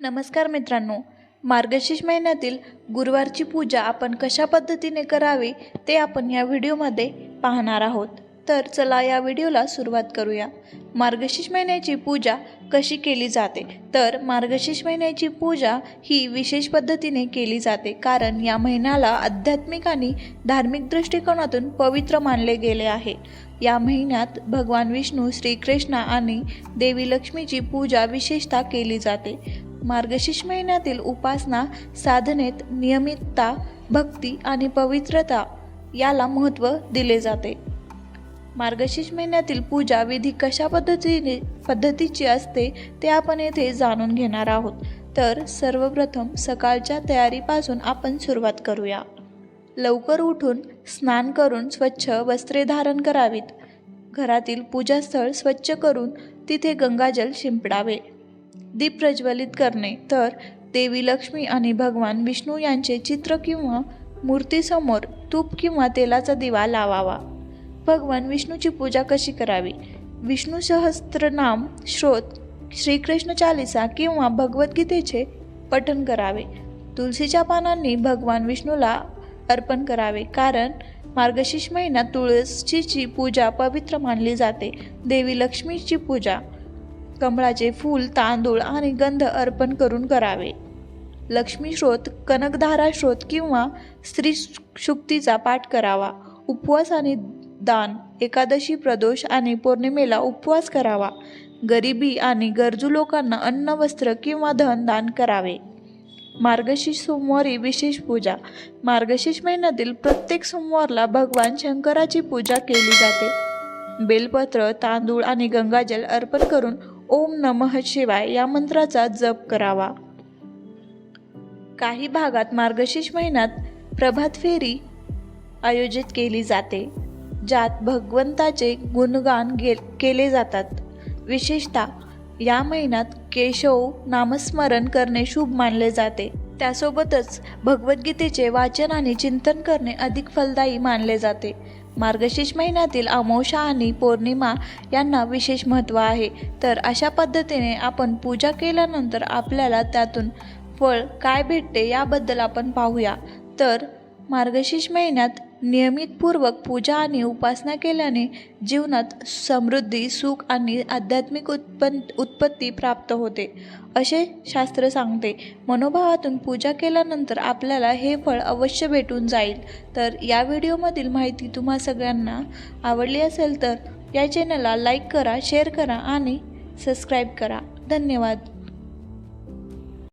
नमस्कार मित्रांनो मार्गशीर्ष महिन्यातील गुरुवारची पूजा आपण कशा पद्धतीने करावी ते आपण या व्हिडिओमध्ये पाहणार आहोत. तर चला या व्हिडिओला सुरुवात करूया. मार्गशीर्ष महिन्याची पूजा कशी केली जाते? तर मार्गशीर्ष महिन्याची पूजा ही विशेष पद्धतीने केली जाते कारण या महिन्याला आध्यात्मिक आणि धार्मिक दृष्टिकोनातून पवित्र मानले गेले आहे. या महिन्यात भगवान विष्णू श्रीकृष्ण आणि देवी लक्ष्मीची पूजा विशेषतः केली जाते. मार्गशीर्ष महिन्यातील उपासना साधनेत नियमितता भक्ती आणि पवित्रता याला महत्त्व दिले जाते. मार्गशीर्ष महिन्यातील पूजा विधी कशा पद्धतीने पद्धतीची असते ते आपण येथे जाणून घेणार आहोत. तर सर्वप्रथम सकाळच्या तयारीपासून आपण सुरुवात करूया. लवकर उठून स्नान करून स्वच्छ वस्त्रे धारण करावीत. घरातील पूजास्थळ स्वच्छ करून तिथे गंगाजल शिंपडावे. दीप प्रज्वलित करणे. तर देवी लक्ष्मी आणि भगवान विष्णू यांचे चित्र किंवा मूर्तीसमोर तूप किंवा तेलाचा दिवा लावावा. भगवान विष्णूची पूजा कशी करावी? विष्णू सहस्त्रनाम श्रोत श्रीकृष्ण चालिसा किंवा भगवद्गीतेचे पठण करावे. तुलसीच्या पानांनी भगवान विष्णूला अर्पण करावे कारण मार्गशीर्ष महिन्यात तुळशीची पूजा पवित्र मानली जाते. देवी लक्ष्मीची पूजा कमळाचे फूल तांदूळ आणि गंध अर्पण करून करावे. लक्ष्मी श्रोत कनकधारा श्रोत किंवा स्त्री शुक्तीचा पाठ करावा. उपवास आणि दान एकादशी प्रदोष आणि पौर्णिमेला उपवास करावा. गरिबी आणि गरजू लोकांना अन्न वस्त्र किंवा धन दान करावे. मार्गशीर्ष सोमवारी विशेष पूजा. मार्गशीर्ष महिन्यातील प्रत्येक सोमवारला भगवान शंकराची पूजा केली जाते. बेलपत्र तांदूळ आणि गंगाजल अर्पण करून ओम नमः शिवाय या मंत्राचा जप करावा. काही भागात मार्गशीर्ष महिन्यात प्रभात फेरी आयोजित केली जाते ज्यात भगवंताचे गुणगान गे केले जातात. विशेषतः या महिन्यात केशव नामस्मरण करणे शुभ मानले जाते. त्यासोबतच भगवद्गीतेचे वाचन आणि चिंतन करणे अधिक फलदायी मानले जाते. मार्गशीर्ष महिन्यातील अमावशा आणि पौर्णिमा यांना विशेष महत्त्व आहे. तर अशा पद्धतीने आपण पूजा केल्यानंतर आपल्याला त्यातून फळ काय भेटते याबद्दल आपण पाहूया. तर मार्गशीर्ष महिन्यात नियमितपूर्वक पूजा आणि उपासना केल्याने जीवनात समृद्धी सुख आणि आध्यात्मिक उत्पन्न उत्पत्ती प्राप्त होते. असे शास्त्र सांगते मनोभावातून पूजा केल्यानंतर आपल्याला हे फळ अवश्य भेटून जाईल. तर या व्हिडिओमधील माहिती तुम्हा सगळ्यांना आवडली असेल तर या चॅनलला लाईक करा शेअर करा आणि सबस्क्राईब करा. धन्यवाद.